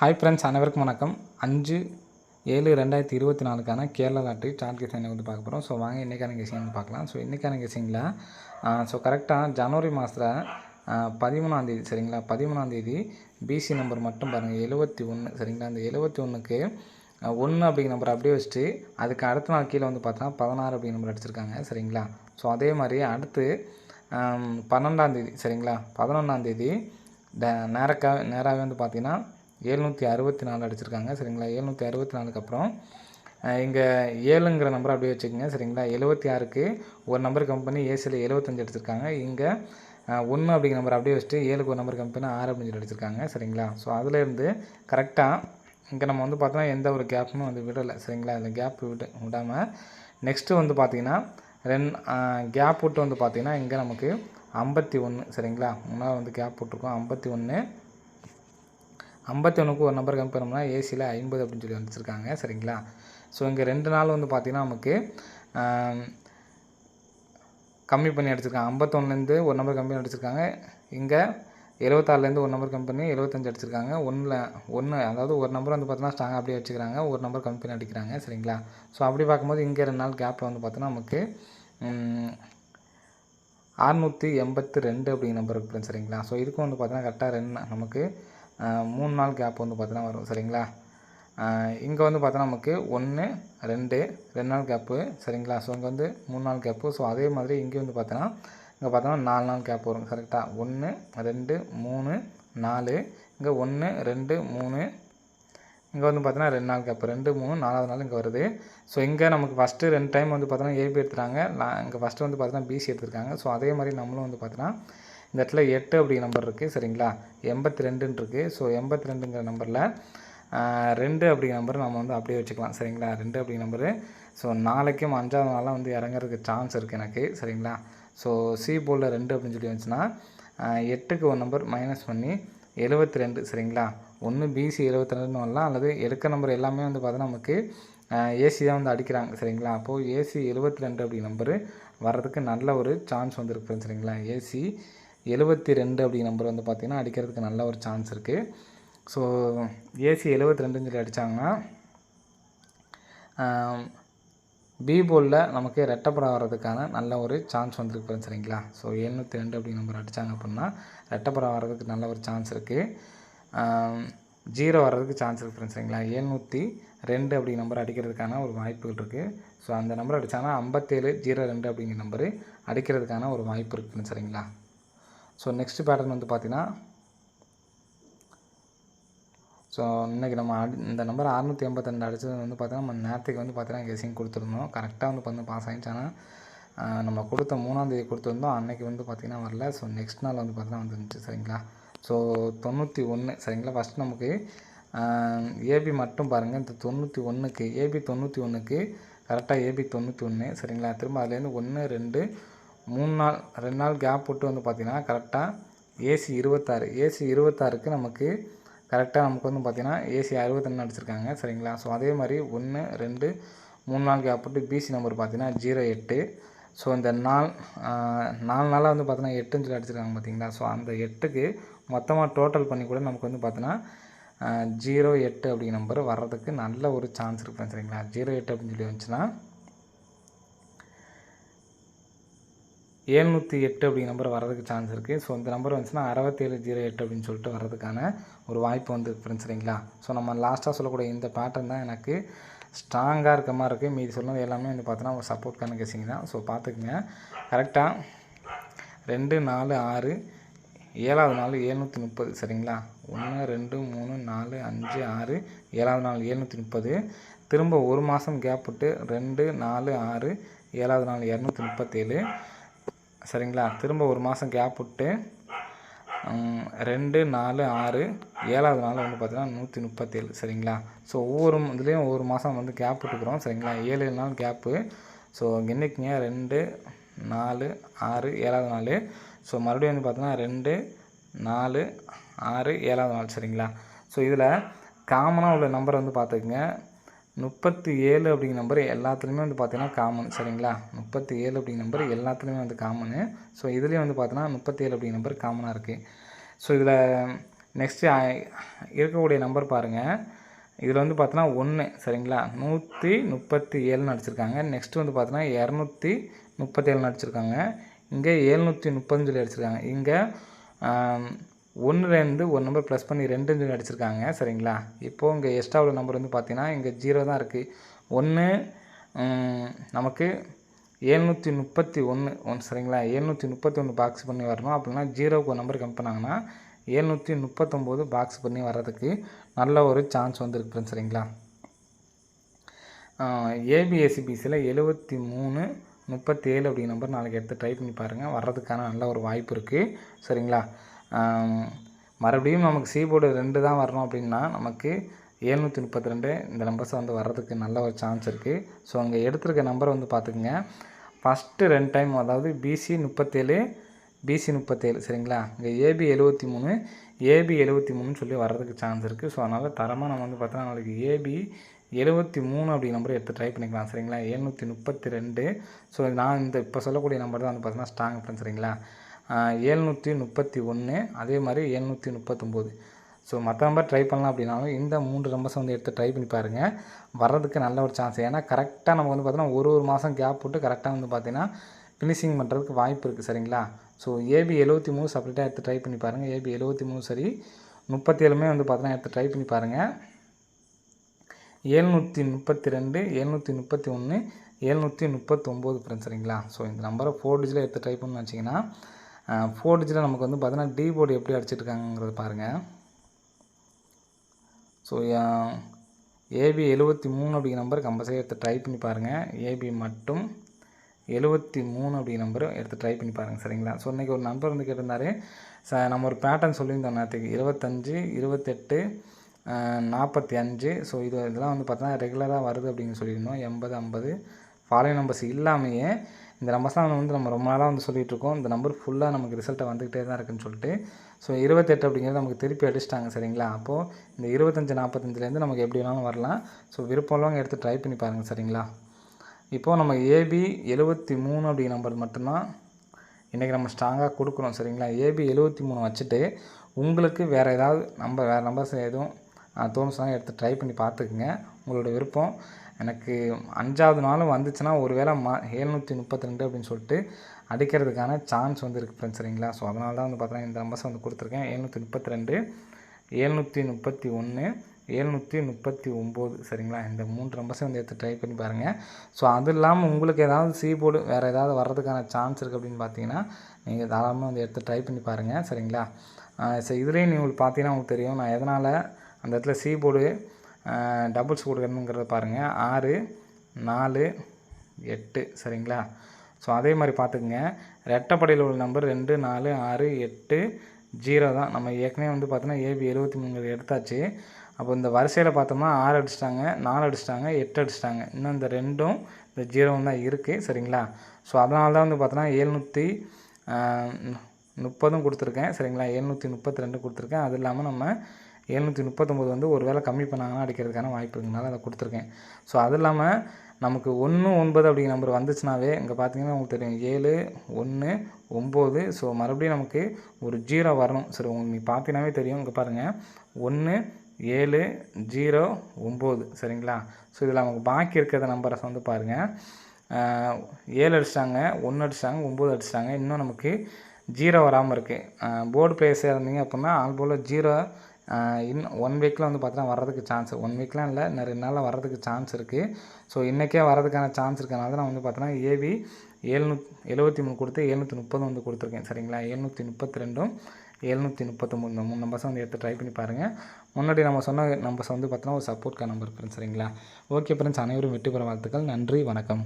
Hi friends அனைவருக்கும் வணக்கம். அஞ்சு ஏழு ரெண்டாயிரத்தி இருபத்தி நாலுக்கான கேரளா லாட்ரி சார்ட் கெஸிங் வந்து பார்க்க போகிறோம் ஸோ வாங்க இன்றைக்கான கெஸிங் வந்து பார்க்கலாம். ஸோ இன்றைக்கான கெஸிங்கில் ஸோ கரெக்டாக ஜனவரி மாதத்தில் பதிமூணாந்தேதி சரிங்களா? பதிமூணாந்தேதி பிசி நம்பர் மட்டும் பாருங்கள் எழுபத்தி ஒன்று சரிங்களா? அந்த எழுபத்தி ஒன்றுக்கு ஒன்று அப்படிங்கிற நம்பர் அப்படியே வச்சுட்டு அதுக்கு அடுத்த நாள் கீழே வந்து பார்த்தா பதினாறு அப்படிங்கிற நம்பர் அடிச்சிருக்காங்க சரிங்களா? ஸோ அதே மாதிரி அடுத்து பன்னெண்டாந்தேதி சரிங்களா? பதினொன்றாந்தேதி ட நேரக்காக நேராகவே வந்து பார்த்திங்கன்னா ஏழ்நூற்றி அறுபத்தி நாலு அடிச்சிருக்காங்க சரிங்களா? ஏழ்நூற்றி அறுபத்தி நாலுக்கு அப்புறம் இங்கே ஏழுங்கிற நம்பர் அப்படியே வச்சுக்கோங்க சரிங்களா? எழுபத்தி ஆறுக்கு ஒரு நம்பர் கம்பெனி ஏசியில் எழுபத்தஞ்சு அடிச்சிருக்காங்க. இங்கே ஒன்று அப்படிங்கிற நம்பர் அப்படியே வச்சுட்டு ஏழுக்கு ஒரு நம்பர் கம்பெனி ஆறு அப்படின்னு சொல்லி அடிச்சிருக்காங்க சரிங்களா? ஸோ அதுலேருந்து கரெக்டாக இங்கே நம்ம வந்து பார்த்தோன்னா எந்த ஒரு கேப்புமே வந்து விடலை சரிங்களா? இந்த கேப் விட்டு விடாமல் நெக்ஸ்ட்டு வந்து பார்த்திங்கன்னா ரென் கேப் விட்டு வந்து பார்த்திங்கன்னா இங்கே நமக்கு ஐம்பத்தி ஒன்று சரிங்களா? முன்னால் வந்து கேப் விட்ருக்கோம் ஐம்பத்தி ஒன்று ஐம்பத்தொன்றுக்கு ஒரு நம்பர் கம்மி பண்ணோம்னா ஏசியில் ஐம்பது அப்படின்னு சொல்லி வந்துச்சிருக்காங்க சரிங்களா? ஸோ இங்கே ரெண்டு நாள் வந்து பார்த்திங்கன்னா நமக்கு கம்மி பண்ணி அடிச்சிருக்காங்க ஐம்பத்தொன்னுலேருந்து ஒரு நம்பர் கம்பெனி அடிச்சிருக்காங்க இங்கே எழுபத்தாறுலேருந்து ஒரு நம்பர் கம்பெனி எழுபத்தஞ்சு அடிச்சிருக்காங்க ஒன்றில் ஒன்று அதாவது ஒரு நம்பர் வந்து பார்த்தீங்கன்னா ஸ்ட்ராங்காக அப்படியே வச்சுக்கிறாங்க. ஒரு நம்பர் கம்பெனி அடிக்கிறாங்க சரிங்களா? ஸோ அப்படி பார்க்கும்போது இங்கே ரெண்டு நாள் கேப்பில் வந்து பார்த்தோன்னா நமக்கு ம், அறுநூற்றி எண்பத்தி ரெண்டு அப்படிங்கிற நம்பர் இருக்குது சரிங்களா? ஸோ இதுக்கும் வந்து பார்த்தீங்கன்னா கரெக்டாக ரெண்டு நமக்கு மூணு நாள் கேப் வந்து பார்த்தீங்கன்னா வரும் சரிங்களா? இங்கே வந்து பார்த்தோன்னா நமக்கு ஒன்று ரெண்டு ரெண்டு நாள் கேப்பு சரிங்களா? ஸோ இங்கே வந்து மூணு நாள் கேப்பு ஸோ அதே மாதிரி இங்கே வந்து பார்த்தோன்னா இங்கே பார்த்தோன்னா நாலு நாள் கேப் வரும் கரெக்டாக ஒன்று ரெண்டு மூணு நாலு. இங்கே ஒன்று ரெண்டு மூணு. இங்கே வந்து பார்த்தீங்கன்னா ரெண்டு நாள் கேப் ரெண்டு மூணு நாலாவது நாள் இங்கே வருது. ஸோ இங்கே நமக்கு ஃபஸ்ட்டு ரெண்டு டைம் வந்து பார்த்தோன்னா ஏபி எடுத்துகிறாங்க இங்கே ஃபஸ்ட்டு வந்து பார்த்தோன்னா பிசி எடுத்திருக்காங்க. ஸோ அதே மாதிரி நம்மளும் வந்து பார்த்தோன்னா இந்த இடத்துல எட்டு அப்படிங்கிற நம்பர் இருக்குது சரிங்களா? எண்பத்தி ரெண்டுன்னு இருக்குது ஸோ எண்பத்தி ரெண்டுங்கிற நம்பரில் ரெண்டு அப்படிங்கிற நம்பர் நம்ம வந்து அப்படியே வச்சுக்கலாம் சரிங்களா? ரெண்டு அப்படிங்கிற நம்பரு ஸோ நாளைக்கும் அஞ்சாவது நாளாக வந்து இறங்குறதுக்கு சான்ஸ் இருக்குது எனக்கு சரிங்களா? ஸோ சி போலில் ரெண்டு அப்படின்னு சொல்லி வந்துச்சுன்னா எட்டுக்கு ஒரு நம்பர் மைனஸ் பண்ணி எழுபத்தி ரெண்டு சரிங்களா? ஒன்று பிசி எழுபத்தி ரெண்டுன்னு வரலாம் அல்லது எடுக்க நம்பர் எல்லாமே வந்து பார்த்தா நமக்கு ஏசி தான் வந்து அடிக்கிறாங்க சரிங்களா? அப்போது ஏசி எழுபத்தி ரெண்டு அப்படி நம்பரு வர்றதுக்கு நல்ல ஒரு சான்ஸ் வந்துருக்குது சரிங்களா? ஏசி எழுபத்தி ரெண்டு அப்படி நம்பர் வந்து பார்த்திங்கன்னா அடிக்கிறதுக்கு நல்ல ஒரு சான்ஸ் இருக்குது ஸோ ஏசி எழுபத்தி ரெண்டுன்னு சொல்லி அடித்தாங்கன்னா பி போலில் நமக்கு ரெட்டப்படம் வர்றதுக்கான நல்ல ஒரு சான்ஸ் வந்துருக்கு சரிங்களா? ஸோ எழுநூற்றி ரெண்டு அப்படி நம்பர் அடித்தாங்க அப்படின்னா ரெட்டப்படம் வர்றதுக்கு நல்ல ஒரு சான்ஸ் இருக்குது ஜீரோ வர்றதுக்கு சான்ஸ் இருக்குது சரிங்களா? எழுநூற்றி ரெண்டு அப்படி நம்பர் அடிக்கிறதுக்கான ஒரு வாய்ப்புகள் இருக்குது ஸோ அந்த நம்பர் அடித்தாங்கன்னா ஐம்பத்தேழு ஜீரோ ரெண்டு அப்படிங்கிற நம்பரு அடிக்கிறதுக்கான ஒரு வாய்ப்பு இருக்குதுன்னு சரிங்களா? ஸோ நெக்ஸ்ட் பேட்டர்ன் வந்து பார்த்தீங்கன்னா ஸோ இன்றைக்கி நம்ம அடி இந்த நம்பர் அறுநூற்றி எண்பத்தெண்டு அடித்தது வந்து பார்த்தீங்கன்னா நம்ம நேரத்துக்கு வந்து பார்த்தீங்கன்னா கெஸிங் கொடுத்துருந்தோம் கரெக்டாக வந்து வந்து பாஸ் ஆகிடுச்சு ஆனால் நம்ம கொடுத்த மூணாந்தேதி கொடுத்துருந்தோம். அன்றைக்கி வந்து பார்த்திங்கன்னா வரல. ஸோ நெக்ஸ்ட் நாள் வந்து பார்த்திங்கன்னா வந்துருந்துச்சு. சரிங்களா? ஸோ தொண்ணூற்றி ஒன்று சரிங்களா? ஃபஸ்ட் நமக்கு ஏபி மட்டும் பாருங்கள் இந்த தொண்ணூற்றி ஒன்றுக்கு ஏபி தொண்ணூற்றி ஒன்றுக்கு கரெக்டாக ஏபி தொண்ணூற்றி ஒன்று சரிங்களா? திரும்ப அதுலேருந்து ஒன்று ரெண்டு மூணு நாள் ரெண்டு நாள் கேப் விட்டு வந்து பார்த்திங்கன்னா கரெக்டாக ஏசி இருபத்தாறு ஏசி இருபத்தாறுக்கு நமக்கு கரெக்டாக நமக்கு வந்து பார்த்திங்கன்னா ஏசி அறுபத்தொன்று அடிச்சிருக்காங்க சரிங்களா? ஸோ அதே மாதிரி ஒன்று ரெண்டு மூணு நாள் கேப் விட்டு பிசி நம்பர் பார்த்திங்கன்னா ஜீரோ எட்டு. ஸோ இந்த நாள் நாலு நாளாக வந்து பார்த்தீங்கன்னா எட்டுன்னு சொல்லி அடிச்சிருக்காங்க பார்த்தீங்களா ஸோ அந்த எட்டுக்கு மொத்தமாக டோட்டல் பண்ணி கூட நமக்கு வந்து பார்த்தீங்கன்னா ஜீரோ எட்டு அப்படிங்கிற நம்பர் வர்றதுக்கு நல்ல ஒரு சான்ஸ் இருக்குது சரிங்களா? ஜீரோ எட்டு அப்படின்னு சொல்லி வந்துச்சுன்னா ஏழ்நூற்றி எட்டு அப்படிங்கிற நம்பர் வரதுக்கு சான்ஸ் இருக்குது ஸோ இந்த நம்பர் வந்துச்சுன்னா அறுபத்தேழு ஜீரோ எட்டு அப்படின்னு சொல்லிட்டு வர்றதுக்கான ஒரு வாய்ப்பு வந்து ஃப்ரெண்ட்ஸ் சரிங்களா? ஸோ நம்ம லாஸ்ட்டாக சொல்லக்கூடிய இந்த பேட்டர்ன் தான் எனக்கு ஸ்ட்ராங்காக இருக்க மாதிரி இருக்குது மீதி சொன்னது எல்லாமே வந்து பார்த்தோன்னா ஒரு சப்போர்ட் கணக்கு கெஸிங் தான். ஸோ பார்த்துக்குங்க கரெக்டாக ரெண்டு நாலு ஆறு ஏழாவது நாள் ஏழ்நூற்றி முப்பது சரிங்களா? ஒன்று ரெண்டு மூணு நாலு அஞ்சு ஆறு ஏழாவது நாள் ஏழ்நூற்றி முப்பது. திரும்ப ஒரு மாதம் கேப் விட்டு ரெண்டு நாலு ஆறு ஏழாவது நாள் இரநூத்தி முப்பத்தேழு. சரிங்களா? திரும்ப ஒரு மாதம் கேப் விட்டு ரெண்டு நாலு ஆறு ஏழாவது நாள் வந்து பார்த்தீங்கன்னா நூற்றி முப்பத்தேழு சரிங்களா? ஸோ ஒவ்வொரு இதுலேயும் ஒவ்வொரு மாதம் வந்து கேப் விட்டுக்கிறோம் சரிங்களா? ஏழு ஏழு நாள் கேப்பு ஸோ என்றைக்குங்க ரெண்டு நாலு ஆறு ஏழாவது நாள். ஸோ மறுபடியும் வந்து பார்த்தோன்னா ரெண்டு நாலு ஆறு ஏழாவது நாள் சரிங்களா? ஸோ இதில் காமனாக உள்ள நம்பர் வந்து பார்த்துக்குங்க முப்பத்தி ஏழு அப்படிங்கிற நம்பர் எல்லாத்துலேயுமே வந்து பார்த்தீங்கன்னா காமன் சரிங்களா? முப்பத்தி ஏழு அப்படிங்கிற நம்பர் எல்லாத்துலேயுமே வந்து காமனு ஸோ இதுலேயும் வந்து பார்த்தீங்கன்னா முப்பத்தி ஏழு அப்படிங்கிற நம்பர் காமனாக இருக்குது ஸோ இதில் நெக்ஸ்ட்டு இருக்கக்கூடிய நம்பர் பாருங்கள் இதில் வந்து பார்த்தோன்னா ஒன்று சரிங்களா? நூற்றி முப்பத்தி ஏழுன்னு அடிச்சிருக்காங்க. நெக்ஸ்ட்டு வந்து பார்த்தோன்னா இரநூத்தி முப்பத்தேழுன்னு அடிச்சிருக்காங்க. இங்கே எழுநூற்றி முப்பதுன்னு சொல்லி அடிச்சிருக்காங்க. இங்கே ஒன்றுலேருந்து ஒரு நம்பர் ப்ளஸ் பண்ணி ரெண்டுன்னு சொல்லி அடிச்சிருக்காங்க சரிங்களா? இப்போது இங்கே எக்ஸ்ட்ரா உள்ள நம்பர் வந்து பார்த்தீங்கன்னா இங்கே ஜீரோ தான் இருக்குது ஒன்று நமக்கு எழுநூற்றி முப்பத்தி ஒன்று ஒன் சரிங்களா? எழுநூற்றி முப்பத்தி ஒன்று பாக்ஸ் பண்ணி வரணும். அப்படின்னா ஜீரோவுக்கு ஒரு நம்பர் கம் பண்ணாங்கன்னா எழுநூற்றி முப்பத்தொம்போது பாக்ஸ் பண்ணி வர்றதுக்கு நல்ல ஒரு சான்ஸ் வந்துருக்கு சரிங்களா? ஏபிஎஸ்சிபிசியில் எழுபத்தி மூணு முப்பத்தி ஏழு அப்படிங்கிற நம்பர் நாளைக்கு எடுத்து ட்ரை பண்ணி பாருங்கள் வர்றதுக்கான நல்ல ஒரு வாய்ப்பு இருக்குது சரிங்களா? மறுபடியும் நமக்கு சீபோர்டு ரெண்டு தான் வரணும் அப்படின்னா நமக்கு எழுநூற்றி முப்பத்தி ரெண்டு இந்த நம்பர்ஸ் வந்து வர்றதுக்கு நல்ல ஒரு சான்ஸ் இருக்குது ஸோ அங்கே எடுத்திருக்க நம்பர் வந்து பார்த்துக்குங்க. ஃபஸ்ட்டு ரெண்டு டைம் அதாவது பிசி முப்பத்தேழு பிசி முப்பத்தேழு சரிங்களா? இங்கே ஏபி எழுபத்தி மூணு ஏபி எழுபத்தி மூணுன்னு சொல்லி வர்றதுக்கு சான்ஸ் இருக்குது ஸோ அதனால் தரமாக நம்ம வந்து பார்த்தோன்னா நாளைக்கு ஏபி எழுபத்தி மூணு அப்படி நம்பர் எடுத்து ட்ரை பண்ணிக்கலாம் சரிங்களா? எழுநூற்றி முப்பத்தி ரெண்டு ஸோ நான் இந்த இப்போ சொல்லக்கூடிய நம்பர் தான் வந்து பார்த்தீங்கன்னா ஸ்ட்ராங் அப்படின்னு சரிங்களா? ஏழ்நூற்றி முப்பத்தி ஒன்று அதே மாதிரி எழுநூற்றி முப்பத்தொம்போது. ஸோ மற்ற நம்பர் ட்ரை பண்ணலாம் அப்படின்னாலும் இந்த மூன்று நம்பர்ஸ் வந்து எடுத்து ட்ரை பண்ணி பாருங்கள் வர்றதுக்கு நல்ல ஒரு சான்ஸ் ஏன்னா கரெக்டாக நம்ம வந்து பார்த்தோன்னா ஒரு ஒரு மாதம் கேப் போட்டு கரெக்டாக வந்து பார்த்திங்கன்னா ஃபினிஷிங் பண்ணுறதுக்கு வாய்ப்பு இருக்குது சரிங்களா? ஸோ ஏபி எழுபத்தி மூணு செப்பரேட்டாக எடுத்து ட்ரை பண்ணி பாருங்கள் ஏபி எழுபத்தி மூணு சரி முப்பத்தி ஏழுமே வந்து பார்த்தோன்னா எடுத்து ட்ரை பண்ணி பாருங்கள் ஏழ்நூற்றி முப்பத்தி ரெண்டு எழுநூற்றி முப்பத்தி ஒன்று எழுநூற்றி முப்பத்தொம்போது ஃப்ரெண்ட்ஸ் சரிங்களா? ஸோ இந்த நம்பரை ஃபோர் டிஜிட்டில் எடுத்து ட்ரை பண்ணு வச்சிங்கன்னா ஃபோர் டிஜிட்டில் நமக்கு வந்து பார்த்தீங்கன்னா டி போர்டு எப்படி அடிச்சிருக்காங்கிறது பாருங்கள் ஸோ ஏபி எழுபத்தி மூணு அப்படிங்கிற நம்பர் கம்பல்சரி எடுத்து ட்ரை பண்ணி பாருங்கள் ஏபி மட்டும் எழுபத்தி மூணு அப்படிங்கிற நம்பர் எடுத்து ட்ரை பண்ணி பாருங்கள் சரிங்களா? ஸோ இன்றைக்கி ஒரு நம்பர் வந்து கேட்டிருந்தாரு. ச நம்ம ஒரு பேட்டர்ன் சொல்லியிருந்தோம் நேரத்துக்கு. இருபத்தஞ்சி இருபத்தெட்டு நாற்பத்தி அஞ்சு. ஸோ இது இதெல்லாம் வந்து பார்த்தா ரெகுலராக வருது அப்படின்னு சொல்லியிருந்தோம். எண்பது ஐம்பது. ஃபாலோயிங் நம்பர்ஸ் இல்லாமையே இந்த நம்பர்ஸ்லாம் வந்து நம்ம ரொம்ப நாளாக வந்து சொல்லிகிட்டு இருக்கோம் இந்த நம்பர் ஃபுல்லாக நமக்கு ரிசல்ட்டை வந்துக்கிட்டே தான் இருக்குன்னு சொல்லிட்டு. ஸோ இருபத்தெட்டு அப்படிங்கிறது நமக்கு திருப்பி அடிச்சிட்டாங்க சரிங்களா? அப்போது இந்த இருபத்தஞ்சி நாற்பத்தஞ்சிலேருந்து நமக்கு எப்படி வேணாலும் வரலாம். ஸோ விருப்பம்லாம் எடுத்து ட்ரை பண்ணி பாருங்கள் சரிங்களா? இப்போது நம்ம ஏபி எழுபத்தி மூணு அப்படிங்கிற நம்பர் மட்டும்தான் இன்றைக்கி நம்ம ஸ்ட்ராங்காக கொடுக்குறோம் சரிங்களா? ஏபி எழுபத்தி மூணு வச்சுட்டு உங்களுக்கு வேறு ஏதாவது நம்பர் வேறு நம்பர்ஸ் எதுவும் தோணுச்சுனா எடுத்து ட்ரை பண்ணி பார்த்துக்குங்க. உங்களோட விருப்பம். எனக்கு அஞ்சாவது நாளும் வந்துச்சுன்னா ஒரு வேளை மா ஏழ்நூற்றி முப்பத்தி ரெண்டு அப்படின்னு சொல்லிட்டு அடிக்கிறதுக்கான சான்ஸ் வந்து இருக்குது ஃப்ரெண்ட்ஸ் சரிங்களா? ஸோ அதனால தான் வந்து பார்த்தீங்கன்னா இந்த நம்பர்ஸ் வந்து கொடுத்துருக்கேன். ஏழ்நூற்றி முப்பத்தி ரெண்டு ஏழ்நூற்றி முப்பத்தி ஒன்று ஏழ்நூற்றி முப்பத்தி ஒம்பது சரிங்களா? இந்த மூன்று நம்பர்ஸையும் வந்து எடுத்து ட்ரை பண்ணி பாருங்கள் ஸோ அது இல்லாமல் உங்களுக்கு ஏதாவது சி போர்டு வேறு ஏதாவது வர்றதுக்கான சான்ஸ் இருக்குது அப்படின்னு பார்த்தீங்கன்னா நீங்கள் தாராளமாக வந்து எடுத்து ட்ரை பண்ணி பாருங்கள் சரிங்களா? ஸோ இதுலேயும் நீங்கள் பார்த்தீங்கன்னா உங்களுக்கு தெரியும். நான் எதனால் அந்த இடத்துல சி போர்டு டபுள்ஸ் கொடுக்கணுங்கிறத பாருங்கள் ஆறு நாலு எட்டு சரிங்களா? ஸோ அதே மாதிரி பார்த்துக்குங்க. ரெட்டப்படையில் உள்ள நம்பர் ரெண்டு நாலு ஆறு எட்டு ஜீரோ தான். நம்ம ஏற்கனவே வந்து பார்த்தோன்னா ஏபி எழுபத்தி மூணு எடுத்தாச்சு. அப்போ இந்த வரிசையில் பார்த்தோம்னா ஆறு அடிச்சிட்டாங்க நாலு அடிச்சிட்டாங்க எட்டு அடிச்சிட்டாங்க. இன்னும் இந்த ரெண்டும் இந்த ஜீரோவும் தான் இருக்குது சரிங்களா? ஸோ அதனால தான் வந்து பார்த்தோன்னா எழுநூற்றி முப்பதும் கொடுத்துருக்கேன் சரிங்களா? எழுநூற்றி முப்பத்தி ரெண்டு கொடுத்துருக்கேன். அது இல்லாமல் நம்ம எழுநூற்றி முப்பத்தொம்போது வந்து ஒரு வேளை கம்மி பண்ணாங்கன்னா அடிக்கிறதுக்கான வாய்ப்பு இருக்குனால அதை கொடுத்துருக்கேன். ஸோ அது இல்லாமல் நமக்கு ஒன்று ஒன்பது அப்படிங்கிற நம்பர் வந்துச்சுனாவே இங்கே பார்த்தீங்கன்னா உங்களுக்கு தெரியும் ஏழு ஒன்று ஒம்பது. ஸோ மறுபடியும் நமக்கு ஒரு ஜீரோ வரணும். சரி உங்களுக்கு நீ பார்த்தீங்கன்னாவே தெரியும். இங்கே பாருங்கள் ஒன்று ஏழு ஜீரோ ஒம்பது. சரிங்களா? ஸோ இதில் நமக்கு பாக்கி இருக்கிற நம்பரை வந்து பாருங்கள் ஏழு அடிச்சிட்டாங்க ஒன்று அடிச்சிட்டாங்க ஒம்பது அடிச்சிட்டாங்க. இன்னும் நமக்கு ஜீரோ வராமல் இருக்குது போர்டு பிளேஸாக இருந்தீங்க அப்படின்னா ஆல்போல ஜீரோ இன்னும் ஒன் வீக்கில் வந்து பார்த்தீங்கன்னா வர்றதுக்கு சான்ஸ் ஒன் வீக்லாம் இல்லை இன்னும் ரெண்டு நாளில் வர்றதுக்கு சான்ஸ் இருக்குது ஸோ இன்றைக்கே வரதுக்கான சான்ஸ் இருக்கனால நான் வந்து பார்த்தோன்னா ஏபி எழுநூத் எழுபத்தி மூணு கொடுத்து எழுநூற்றி முப்பது வந்து கொடுத்துருக்கேன். சரிங்களா? எழுநூற்றி முப்பத்தி ரெண்டும் எழுநூற்றி முப்பத்தி மூணு மூணு நம்பர்ஸை வந்து எடுத்து ட்ரை பண்ணி பாருங்கள் முன்னாடி நம்ம சொன்ன நம்பர்ஸ் வந்து பார்த்தோன்னா ஒரு சப்போர்ட்கான நம்பர் ஃப்ரெண்ட்ஸ் சரிங்களா? ஓகே ஃப்ரெண்ட்ஸ் அனைவரும் வெற்றி பெற வாழ்த்துக்கள். நன்றி வணக்கம்.